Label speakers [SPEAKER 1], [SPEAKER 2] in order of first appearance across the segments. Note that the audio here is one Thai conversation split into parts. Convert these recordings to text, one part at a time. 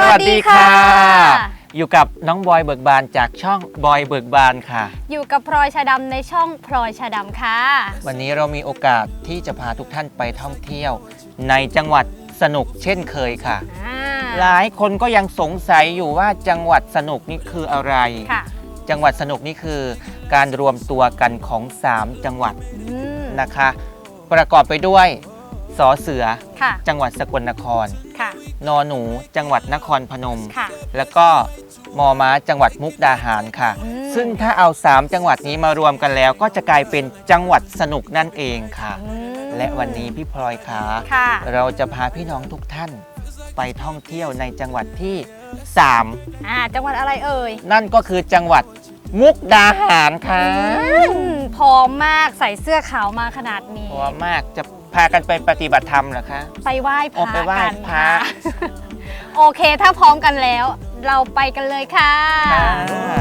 [SPEAKER 1] สวัสดีค่ะ อยู่กับน้องบอยเบิกบานจากช่องบอยเบิกบานค่ะ
[SPEAKER 2] อยู่กับพลอยชาดำในช่องพลอยชาดำค่ะ
[SPEAKER 1] วันนี้เรามีโอกาสที่จะพาทุกท่านไปท่องเที่ยว ในจังหวัดสนุกเช่นเคยค่ะ
[SPEAKER 2] อ่า
[SPEAKER 1] หลายคนก็ยังสงสัยอยู่ว่าจังหวัดสนุกนี่คืออะไร
[SPEAKER 2] ค่ะ
[SPEAKER 1] จังหวัดสนุกนี่คือการรวมตัวกันของ 3 จังหวัด
[SPEAKER 2] อืม
[SPEAKER 1] นะคะ ประกอบไปด้วยสอเสือ
[SPEAKER 2] ค่ะ
[SPEAKER 1] จังหวัดสกลนคร
[SPEAKER 2] ค่ะ
[SPEAKER 1] นอหนู จังหวัดนครพนม
[SPEAKER 2] ค่ะ
[SPEAKER 1] แล้วก็มอม้าจังหวัดมุกดาหารค่ะ
[SPEAKER 2] อืม
[SPEAKER 1] ซึ่งถ้าเอา 3 จังหวัดนี้มารวมกันแล้ว ก็จะกลายเป็นจังหวัดสนุกนั่นเองค่ะ
[SPEAKER 2] อืม
[SPEAKER 1] และวันนี้พี่พลอยขา
[SPEAKER 2] ค่ะ
[SPEAKER 1] เราจะพาพี่น้องทุกท่านไปท่องเที่ยวในจังหวัดที่
[SPEAKER 2] อ่าจังหวัดอะไรเอ่ย
[SPEAKER 1] 3นั่นก็คือจังหวัดมุกดาหารค่ะ
[SPEAKER 2] อืมพร้อมมากใส่เสื้อขาวมาขนาดนี้
[SPEAKER 1] พร้อมมากจะ พากันไปปฏิบัติธรรมเหรอคะ
[SPEAKER 2] ไปไหว้พ
[SPEAKER 1] โอ้
[SPEAKER 2] ระ
[SPEAKER 1] ไปไหว้
[SPEAKER 2] กัน
[SPEAKER 1] พระ
[SPEAKER 2] ค่ะโอเคถ้าพร้อมกันแล้ว เราไปกันเลยค่ะ
[SPEAKER 1] ค่ะ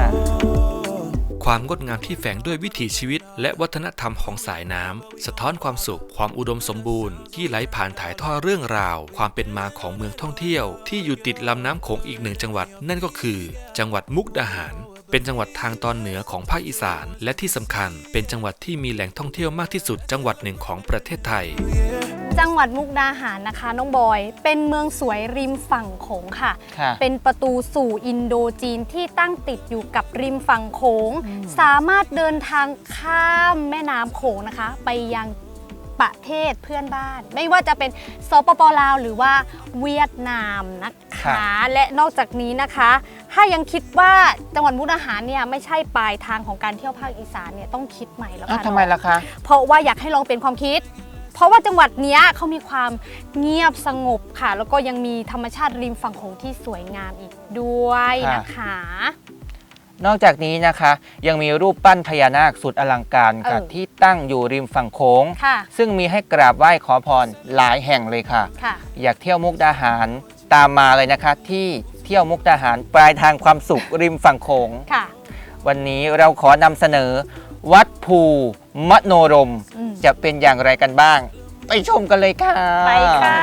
[SPEAKER 3] ความงดงามที่แฝงด้วยวิถีชีวิต และวัฒนธรรมของสายน้ำสะท้อนความสุข ความอุดมสมบูรณ์ที่ไหลผ่านถ่ายทอดเรื่องราว ความเป็นมาของเมืองท่องเที่ยว ที่อยู่ติดลำน้ำโขงอีกหนึ่งจังหวัด นั่นก็คือ จังหวัดมุกดาหาร เป็นจังหวัดทางตอนเหนือของภาคอีสาน และที่สำคัญเป็นจังหวัดที่มีแหล่งท่องเที่ยวมากที่สุดจังหวัดหนึ่งของประเทศไทย
[SPEAKER 2] จังหวัดมุกดาหารนะคะน้องบอย เป็นเมืองสวยริมฝั่งโขงค่ะ
[SPEAKER 1] ค่ะ
[SPEAKER 2] เป็นประตูสู่อินโดจีนที่ตั้งติดอยู่กับริมฝั่งโขง สามารถเดินทางข้ามแม่น้ำโขงนะคะ ไปยังประเทศเพื่อนบ้าน ไม่ว่าจะเป็นสปปลาวหรือว่าเวียดนามนะ
[SPEAKER 1] ครั
[SPEAKER 2] คะ
[SPEAKER 1] บ
[SPEAKER 2] และนอกจากนี้นะคะ ถ้ายังคิดว่าจังหวัดมุกดาหารเนี่ยไม่ใช่ปลายทางของการเที่ยวภาคอีสานเนี่ยต้องคิดใหม่แล้ว
[SPEAKER 1] อ้าว
[SPEAKER 2] ค่ะ
[SPEAKER 1] ทำไมล่ะคะ
[SPEAKER 2] เพราะว่าอยากให้ลองเปลี่ยนความคิด เพราะว่าจังหวัดเนี้ยเขามีความเงียบสงบค่ะ แล้วก็ยังมีธรรมชาติริมฝั่งโขงที่สวยงามอีกด้วยนะคะ
[SPEAKER 1] นอกจากนี้นะคะ ยังมีรูปปั้นพญานาคสุดอลังการค่ะ
[SPEAKER 2] เออ
[SPEAKER 1] ที่ตั้งอยู่ริมฝั่งโขง
[SPEAKER 2] ค่ะ
[SPEAKER 1] ซึ่งมีให้กราบไหว้ขอพรหลายแห่งเลยค่ะ
[SPEAKER 2] ค่ะ
[SPEAKER 1] อยากเที่ยวมุกดาหารตามมาเลยนะคะที่ เที่ยวมุกดาหารปลายทางความสุขริมฝั่งโขง
[SPEAKER 2] ค่ะ
[SPEAKER 1] วันนี้เราขอนำเสนอ วัดภูมโนรม
[SPEAKER 2] อืม
[SPEAKER 1] จะเป็นอย่างไรกันบ้าง ไปชมกันเลยค่ะ
[SPEAKER 2] ไปค่ะ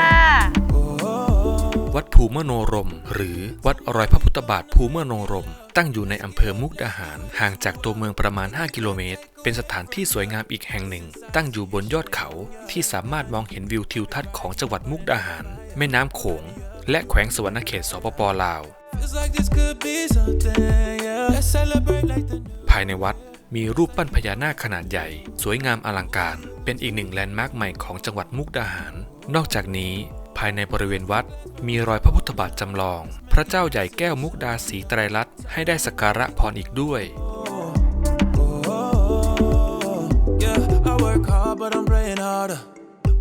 [SPEAKER 3] วัดภูมิโนรม หรือวัดรอยพระพุทธบาทภูมิโนรม ตั้งอยู่ในอำเภอมุกดาหาร ห่างจากตัวเมืองประมาณ 5 กิโลเมตร เป็นสถานที่สวยงามอีกแห่งหนึ่ง ตั้งอยู่บนยอดเขาที่สามารถมองเห็นวิวทิวทัศน์ของจังหวัดมุกดาหาร แม่น้ำโขง และแขวงสวรรณเขตสปปลาว
[SPEAKER 4] Feels like this could be something, yeah. Let's celebrate like the
[SPEAKER 3] ภายในวัดมีรูปปั้นพญานาคขนาดใหญ่ สวยงามอลังการ เป็นอีกหนึ่งแลนด์มาร์คใหม่ของจังหวัดมุกดาหาร นอกจากนี้ภายในบริเวณวัด มีรอยพระพุทธบาทจำลอง พระเจ้าใหญ่แก้วมุกดาสีไตรลัตน์ให้ได้สักการะพรอีกด้วย
[SPEAKER 4] yeah. I work hard, but I'm praying harder.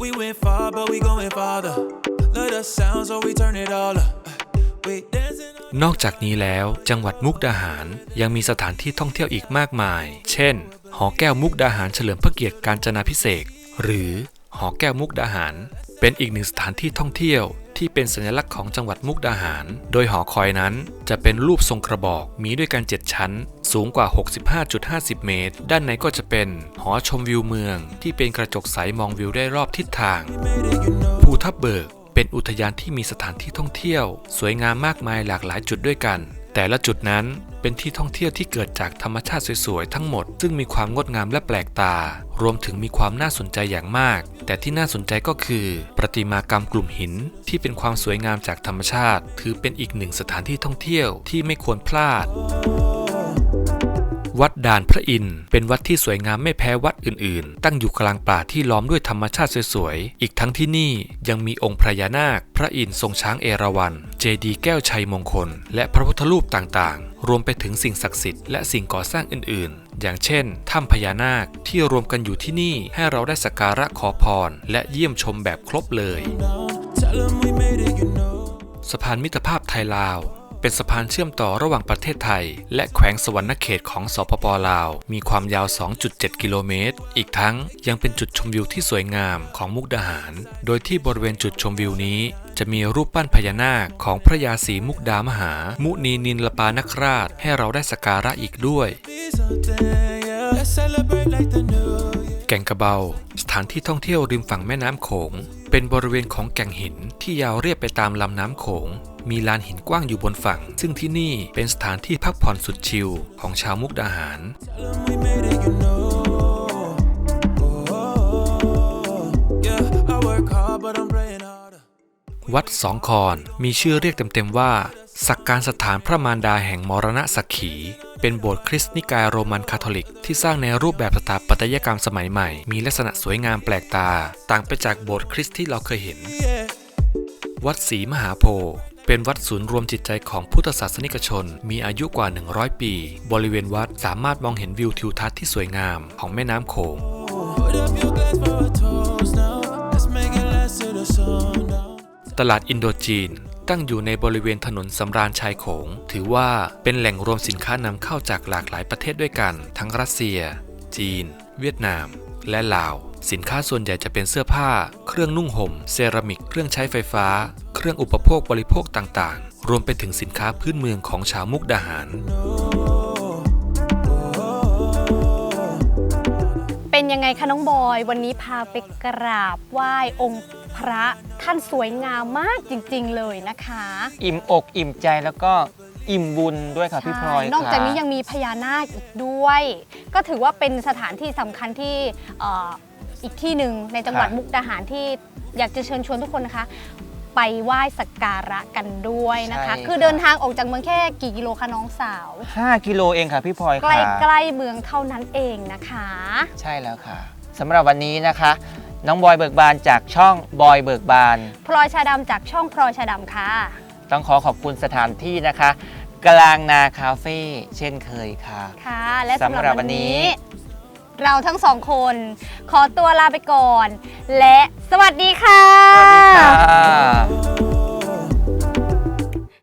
[SPEAKER 4] We went far, but we going farther.
[SPEAKER 3] นอกจากนี้แล้วจังหวัดมุกดาหารยังมีสถานที่ท่องเที่ยวอีกมากมาย เช่น หอแก้วมุกดาหารเฉลิมพระเกียรติการจนาพิเศษหรือหอแก้วมุกดาหาร เป็นอีกหนึ่งสถานที่ท่องเที่ยวที่เป็นสัญลักษณ์ของจังหวัดมุกดาหาร โดยหอคอยนั้นจะเป็นรูปทรงกระบอกมีด้วยกัน 7 ชั้น สูงกว่า 65.50 เมตร ด้านในก็จะเป็นหอชมวิวเมือง ที่เป็นกระจกใสมองวิวได้รอบทิศทาง ภูทับเบิก เป็นอุทยานที่มีสถานที่ท่องเที่ยว สวยงามมากมายหลากหลายจุดด้วยกัน แต่ละจุดนั้นเป็นที่ท่องเที่ยวที่เกิดจากธรรมชาติสวยๆทั้งหมด ซึ่งมีความงดงามและแปลกตา รวมถึงมีความน่าสนใจอย่างมาก แต่ที่น่าสนใจก็คือ ประติมากรรมกลุ่มหิน ที่เป็นความสวยงามจากธรรมชาติ ถือเป็นอีกหนึ่งสถานที่ท่องเที่ยวที่ไม่ควรพลาด วัดด่านพระอินทร์เป็นวัดที่สวยงามไม่แพ้วัดอื่นๆ ตั้งอยู่กลางป่าที่ล้อมด้วยธรรมชาติสวยๆ อีกทั้งที่นี่ยังมีองค์พญานาค พระอินทร์ทรงช้างเอราวัณ เจดีย์แก้วชัยมงคล และพระพุทธรูปต่างๆ รวมไปถึงสิ่งศักดิ์สิทธิ์และสิ่งก่อสร้างอื่นๆ อย่างเช่น ถ้ำพญานาคที่รวมกันอยู่ที่นี่ให้เราได้สักการะขอพร และเยี่ยมชมแบบครบเลย
[SPEAKER 4] Tell 'em we made it, you know.
[SPEAKER 3] สะพานมิตรภาพไทยลาว เป็นสะพานเชื่อมต่อระหว่างประเทศไทย และแขวงสวรรณเขตของสปปลาว มีความยาว 2.7 กิโลเมตร อีกทั้งยังเป็นจุดชมวิวที่สวยงามของมุกดาหาร โดยที่บริเวณจุดชมวิวนี้ จะมีรูปปั้นพญานาคของพระยาศรีมุกดามหา มุนีนินลปานคราช ให้เราได้สักการะอีกด้วย แกก่งกระเบา สถานที่ท่องเที่ยวริมฝั่งแม่น้ำโขงเป็นบริเวณของแก่งหินที่ยาวเรียบไปตามลำน้ำโขง มีลานหินกว้างอยู่บนฝั่ง ซึ่งที่นี่เป็นสถานที่พักผ่อนสุดชิลของชาวมุกดาหารวัดสองคอนมีชื่อเรียกเต็มๆว่า สักการสถานพระมารดาแห่งมรณะสักขี เป็นโบสถ์คริสต์นิกายโรมันคาทอลิก ที่สร้างในรูปแบบสถาปัตยกรรมสมัยใหม่ มีลักษณะสวยงามแปลกตา ต่างไปจากโบสถ์คริสต์ที่เราเคยเห็น
[SPEAKER 4] Yeah.
[SPEAKER 3] วัดศรีมหาโพธิ์เป็นวัดศูนย์รวมจิตใจของพุทธศาสนิกชน มีอายุกว่า 100 ปี บริเวณวัดสามารถมองเห็นวิวทิวทัศน์ที่สวยงามของแม่น้ำโขง ตลาดอินโดจีนตั้งอยู่ในบริเวณถนนสำราญชายโขง ถือว่าเป็นแหล่งรวมสินค้านำเข้าจากหลากหลายประเทศด้วยกัน ทั้งรัสเซีย จีน เวียดนาม และลาว สินค้าส่วนใหญ่จะเป็นเสื้อผ้า เครื่องนุ่งห่ม เซรามิก เครื่องใช้ไฟฟ้า เครื่องอุปโภคบริโภคต่างๆ รวมไปถึงสินค้าพื้นเมืองของชาวมุกดาหาร
[SPEAKER 2] เป็นยังไงคะน้องบอย วันนี้พาไปกราบไหว้องค์พระท่านสวยงามมากจริงๆเลยนะคะ
[SPEAKER 1] อิ่มอกอิ่มใจแล้วก็ อิ่มบุญด้วยค่ะพี่พลอย
[SPEAKER 2] ใช่นอกจากนี้
[SPEAKER 1] ค่ะ
[SPEAKER 2] ยังมีพญานาคอีกด้วย ก็ถือว่าเป็นสถานที่สำคัญที่เอ่ออีกที่หนึ่งในจังหวัดมุกดาหารที่อยากจะเชิญชวนทุกคนนะคะ ไปไหว้สักการะกันด้วยนะคะ
[SPEAKER 1] ใช่
[SPEAKER 2] คือเดินทางออกจากเมืองแค่กี่กิโลคะน้องสาว
[SPEAKER 1] 5 กิโลเองค่ะพี่พลอย
[SPEAKER 2] ใกล้
[SPEAKER 1] ค่ะ
[SPEAKER 2] ใกล้ๆเมืองเท่านั้นเองนะคะ
[SPEAKER 1] ใช่แล้วค่ะสำหรับวันนี้นะคะน้องบอยเบิกบานจากช่องบอยเบิกบาน
[SPEAKER 2] พลอยชาดำจากช่องพลอยชาดำค่ะ
[SPEAKER 1] ต้องขอขอบคุณสถานที่นะคะ กลางนาคาเฟ่เช่นเคยค่ะ
[SPEAKER 2] ค่ะ และสำห
[SPEAKER 1] สำหรั
[SPEAKER 2] รับบ
[SPEAKER 1] วั
[SPEAKER 2] วัน
[SPEAKER 1] นนี้
[SPEAKER 2] นี้ เราทั้งสองคน ขอตัวลาไปก่อน และสวัสดีค่ะ
[SPEAKER 1] สวัสดีค่ะ